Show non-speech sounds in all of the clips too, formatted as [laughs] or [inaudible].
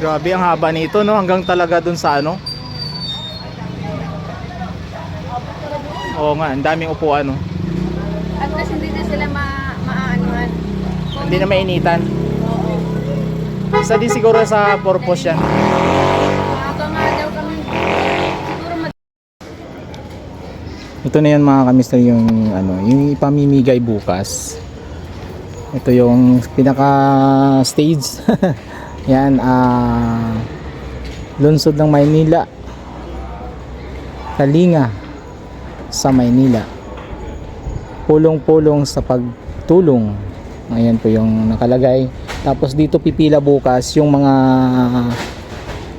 Grabe ang haba nito no hanggang talaga dun sa ano. Oo nga, ang daming upuan no. At least hindi na sila ma maaanuhan. Hindi na mainitan. Isa din siguro sa purpose yan. Ito na yan mga kamister yung ano, yung ipamimigay bukas. Ito yung pinaka stage. [laughs] yan ah lungsod ng Maynila. Kalinga sa Maynila. Pulong-pulong sa pagtulong. Ayan po yung nakalagay. Tapos dito pipila bukas yung mga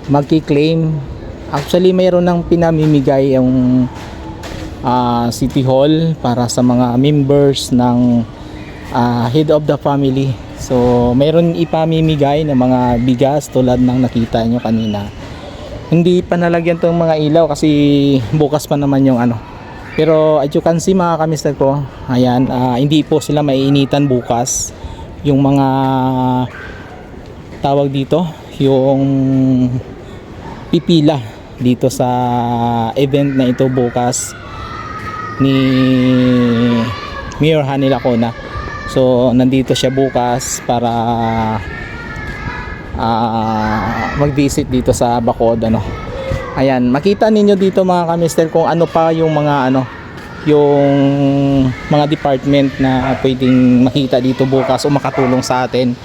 magki-claim. Actually mayroon ng pinamimigay yung ah, City Hall para sa mga members ng ah, head of the family. So, mayroon ipamimigay ng mga bigas tulad ng nakita nyo kanina. Hindi pa nalagyan tong mga ilaw kasi bukas pa naman yung ano. Pero as you can see mga kamister ko, ayan, ah, hindi po sila maiinitan bukas. Yung mga tawag dito, yung pipila dito sa event na ito bukas ni Mayor Hani Lacona. So, nandito siya bukas para ah, mag-visit dito sa Bacod ano. Ayan, makita ninyo dito mga kamister kung ano pa yung mga ano yung mga department na pwedeng makita dito bukas o makatulong sa atin.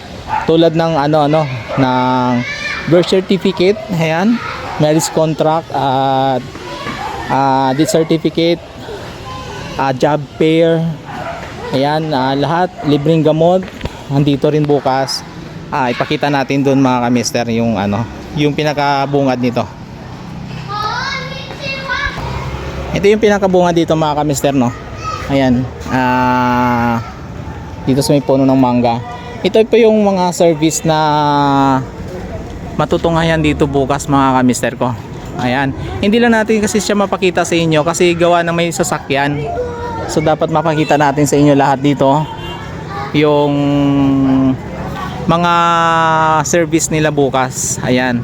Tulad ng ano ano ng birth certificate, ayan, marriage contract at ah, death certificate, ah, job pair, Ayan, ah, lahat libreng gamot. Andito rin bukas. Ah, ipakita natin doon mga kamister yung ano, yung pinakabungad nito. Ito yung pinakabungad dito mga kamister no. Ayan. Ah, dito sa may puno ng mangga. Ito po yung mga service na matutunghayan dito bukas mga kamister ko. Ayan. Hindi lang natin kasi siya mapakita sa inyo kasi gawa na may sasakyan. So dapat mapakita natin sa inyo lahat dito yung mga service nila bukas. Ayan.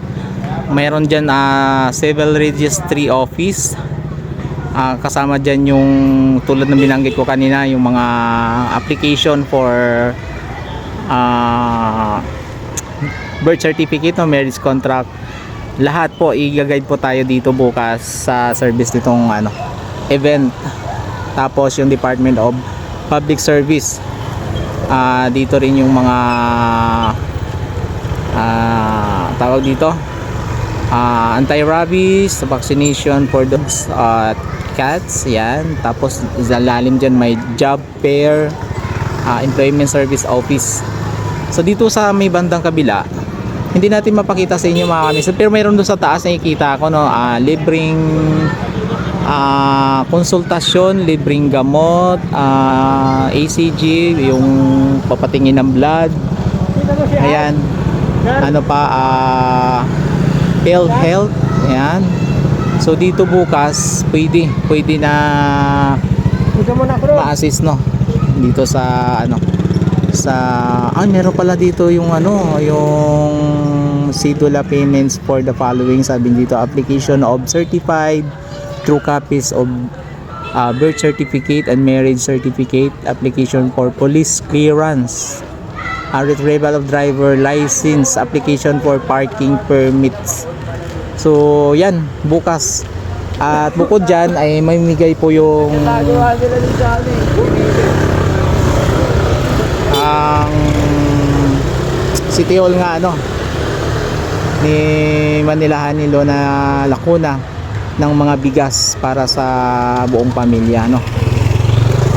Mayroon diyan ah, civil registry office. Ah, kasama diyan yung tulad ng binanggit ko kanina yung mga application for ah, birth certificate no marriage contract lahat po i-guide po tayo dito bukas sa service nitong ano event tapos yung Department of Public Service Ah, dito rin yung mga ah, tawag dito Ah, anti-rabies vaccination for dogs at cats yan. Tapos sa lalim dyan may job fair ah, employment service office. So dito sa may bandang kabila hindi natin mapakita sa inyo mga kamister pero mayroon doon sa taas nakikita ko no? Ah, libreng ah, konsultasyon, libreng gamot, ah, ACG, yung papatingin ng blood. Ayan. Ano pa ah health health. Ayan. So dito bukas pwede pwede na ma-assist no dito sa ano sa ah meron pala dito yung ano yung CDULA payments for the following sabi dito application of certified true copies of uh, birth certificate and marriage certificate application for police clearance. A retrieval of driver license application for parking permits. So yan bukas. At bukod dyan ay may migay po yung ang City Hall nga ano ni Manilahan ni Lona Lacuna ng mga bigas para sa buong pamilya no.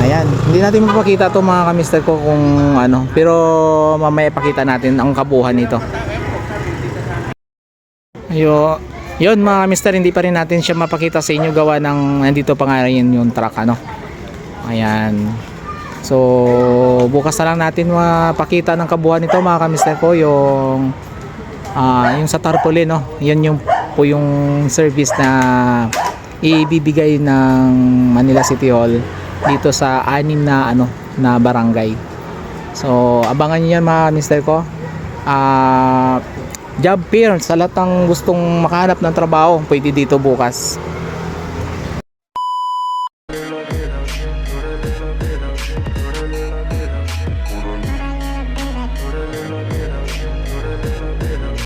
Ayan, hindi natin mapakita to mga kamister ko kung ano, pero mamaya pakita natin ang kabuuan nito. Ayo, yun mga kamister, hindi pa rin natin siya mapakita sa inyo gawa ng nandito pa nga rin yung truck ano. Ayan. So, bukas na lang natin mapakita ng kabuuan nito mga kamister ko yung ah yung sa tarpaulin no. Yan yung po yung service na ibibigay ng Manila City Hall dito sa anim na ano na barangay. So, abangan niyo yan mga mister ko. Ah job fair sa lahat ng gustong makahanap ng trabaho pwede dito bukas